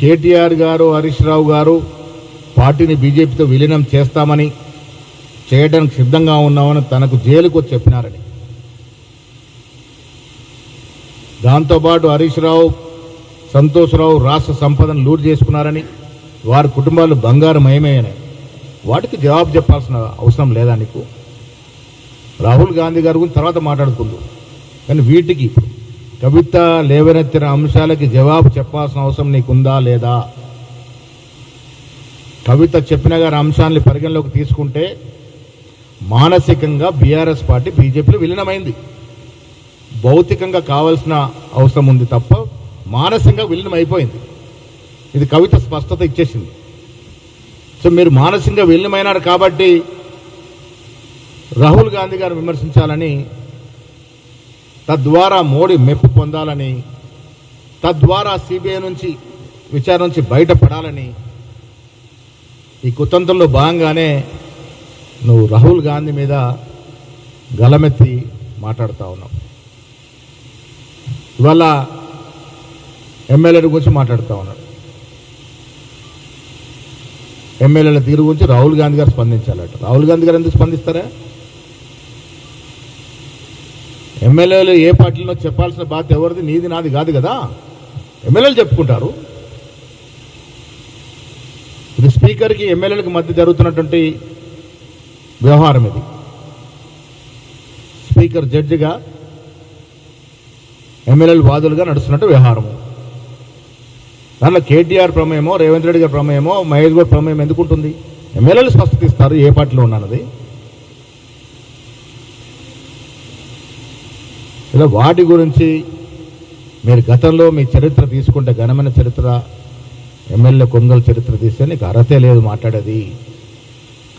కేటీఆర్ గారు హరీష్ రావు గారు పార్టీని బీజేపీతో విలీనం చేస్తామని చేయడానికి సిద్ధంగా ఉన్నామని తనకు జైలుకు వచ్చి చెప్పినారని దాంతోపాటు హరీష్ రావు సంతోష్రావు రాష్ట్ర సంపదను లూట్ చేసుకున్నారని వారి కుటుంబాలు బంగారమయమయ్యాయి వాటికి జవాబు చెప్పాల్సిన అవసరం లేదా నీకు? రాహుల్ గాంధీ గారి గురించి తర్వాత మాట్లాడుకుందాం. కానీ వీటికి కవిత లేవనెత్తిన అంశాలకి జవాబు చెప్పాల్సిన అవసరం నీకుందా లేదా? కవిత చెప్పిన గారి అంశాన్ని పరిగణలోకి తీసుకుంటే మానసికంగా బీఆర్ఎస్ పార్టీ బీజేపీలో విలీనమైంది. భౌతికంగా కావాల్సిన అవసరం ఉంది తప్ప మానసికంగా విలీనం అయిపోయింది ఇది కవిత స్పష్టత ఇచ్చేసింది. సో మీరు మానసికంగా విలీనమైనారు కాబట్టి రాహుల్ గాంధీ గారు విమర్శించాలని తద్వారా మోడీ మెప్పు పొందాలని తద్వారా సిబిఐ నుంచి విచారణ నుంచి బయటపడాలని ఈ కుతంత్రంలో భాగంగానే నువ్వు రాహుల్ గాంధీ మీద గలమెత్తి మాట్లాడుతూ ఉన్నావు. ఇవాళ ఎమ్మెల్యేల గురించి మాట్లాడుతూ ఉన్నాడు. ఎమ్మెల్యేల తీరు గురించి రాహుల్ గాంధీ గారు స్పందించాలట. రాహుల్ గాంధీ గారు ఎందుకు స్పందిస్తారా? ఎమ్మెల్యేలు ఏ పార్టీలో చెప్పాల్సిన బాధ్యత ఎవరిది? నీది నాది కాదు కదా. ఎమ్మెల్యేలు చెప్పుకుంటారు. ఇది స్పీకర్కి ఎమ్మెల్యేలకు మధ్య జరుగుతున్నటువంటి వ్యవహారం ఇది. స్పీకర్ జడ్జిగా ఎమ్మెల్యేలు వాదులుగా నడుస్తున్నట్టు వ్యవహారము దాంట్లో కేటీఆర్ ప్రమేయమో రేవంత్ రెడ్డి గారి ప్రమేయమో మహేష్ గౌడ్ ప్రమేయం ఎందుకుంటుంది ఎమ్మెల్యేలు స్పష్టత ఇస్తారు ఏ పార్టీలో ఉన్నది ఇలా వాటి గురించి మీరు గతంలో మీ చరిత్ర తీసుకుంటే ఘనమైన చరిత్ర ఎమ్మెల్యే కొందరు చరిత్ర తీస్తే నీకు అర్హతే లేదు మాట్లాడేది.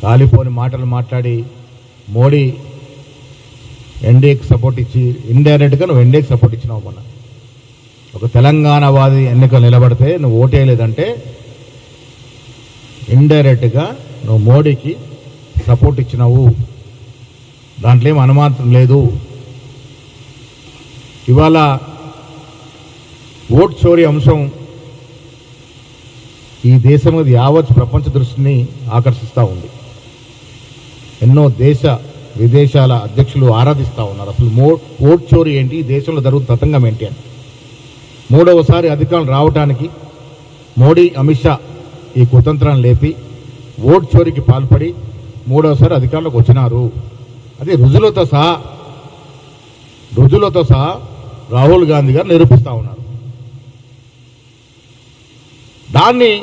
కాలిపోని మాటలు మాట్లాడి మోడీ ఎన్డీఏకి సపోర్ట్ ఇచ్చి ఇండైరెక్ట్గా నువ్వు ఎన్డీఏకి సపోర్ట్ ఇచ్చినావు మొన్న. ఒక తెలంగాణవాది ఎన్నికలు నిలబడితే నువ్వు ఓటేయలేదంటే ఇండైరెక్ట్గా నువ్వు మోడీకి సపోర్ట్ ఇచ్చినావు. దాంట్లో ఏం అనుమానం లేదు. ఇవాళ ఓట్ చోరీ అంశం ఈ దేశం మీద యావత్ ప్రపంచ దృష్టిని ఆకర్షిస్తూ ఉంది. ఎన్నో దేశ విదేశాల అధ్యక్షులు ఆరాధిస్తూ ఉన్నారు. అసలు మో ఓట్ చోరీ ఏంటి? ఈ దేశంలో జరుగుతున్న తతంగం ఏంటి అని. మూడవసారి అధికారం రావటానికి మోడీ అమిత్ షా ఈ కుతంత్రాన్ని లేపి ఓట్ చోరీకి పాల్పడి మూడవసారి అధికారంలోకి వచ్చినారు. అది రుజువులతో సహా రుజువులతో సహా రాహుల్ గాంధీ గారు నిరూపిస్తూ ఉన్నారు. దాన్ని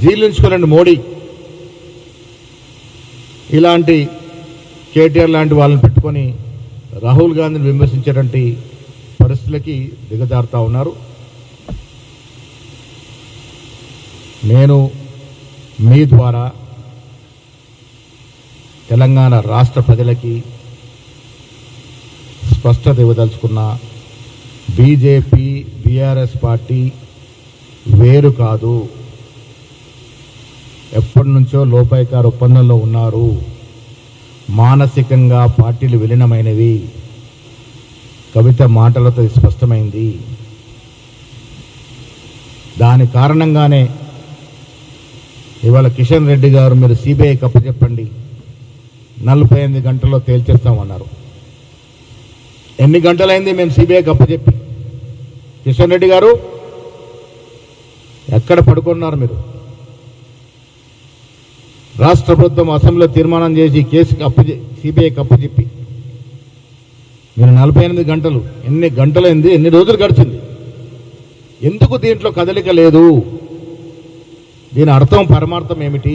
జీర్ణించుకోలేండి మోడీ. ఇలాంటి కేటీఆర్ లాంటి వాళ్ళని పెట్టుకొని రాహుల్ గాంధీని విమర్శించేటువంటి పరిస్థితులకి దిగజారుతూ ఉన్నారు. నేను మీ ద్వారా తెలంగాణ రాష్ట్ర ప్రజలకి స్పష్టత ఇవ్వదలుచుకున్న బీజేపీ బీఆర్ఎస్ పార్టీ వేరు కాదు. ఎప్పటి నుంచో లోపాయికారు ఒప్పందంలో ఉన్నారు. మానసికంగా పార్టీలు విలీనమైనవి. కవిత మాటలతో స్పష్టమైంది. దాని కారణంగానే ఇవాళ కిషన్ రెడ్డి గారు మీరు సిబిఐ చెప్పండి. నలభై ఎనిమిది గంటల్లో తేల్చేస్తామన్నారు. ఎన్ని గంటలైంది మేము సిబిఐకి చెప్పి కిషన్ రెడ్డి గారు ఎక్కడ పడుకున్నారు మీరు? రాష్ట్ర ప్రభుత్వం అసెంబ్లీలో తీర్మానం చేసి కేసుకి అప్పు సిబిఐకి అప్పచెప్పి. మీరు నలభై ఎనిమిది గంటలు ఎన్ని గంటలైంది ఎన్ని రోజులు గడిచింది? ఎందుకు దీంట్లో కదలిక లేదు? దీని అర్థం పరమార్థం ఏమిటి?